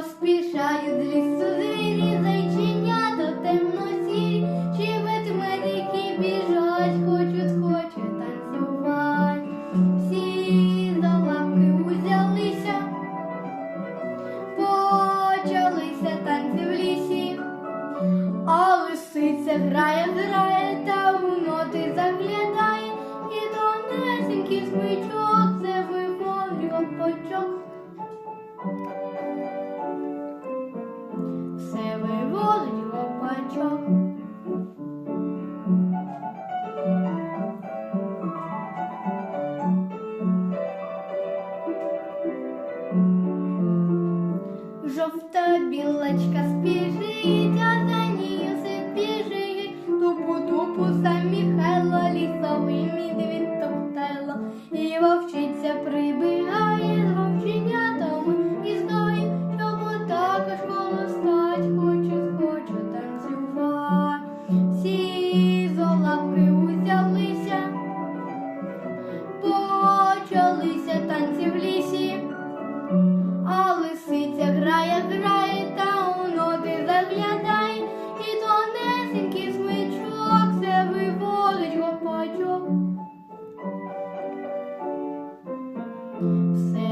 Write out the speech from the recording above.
Поспішають з лісу звірі, зайченята темно-сірі, чи ведмедики біжать, хочуть, хочуть танцювати. Всі за лапки узялися, почалися танці в лісі, а лисиця грає, грає, та у ноти заглядає, talk Say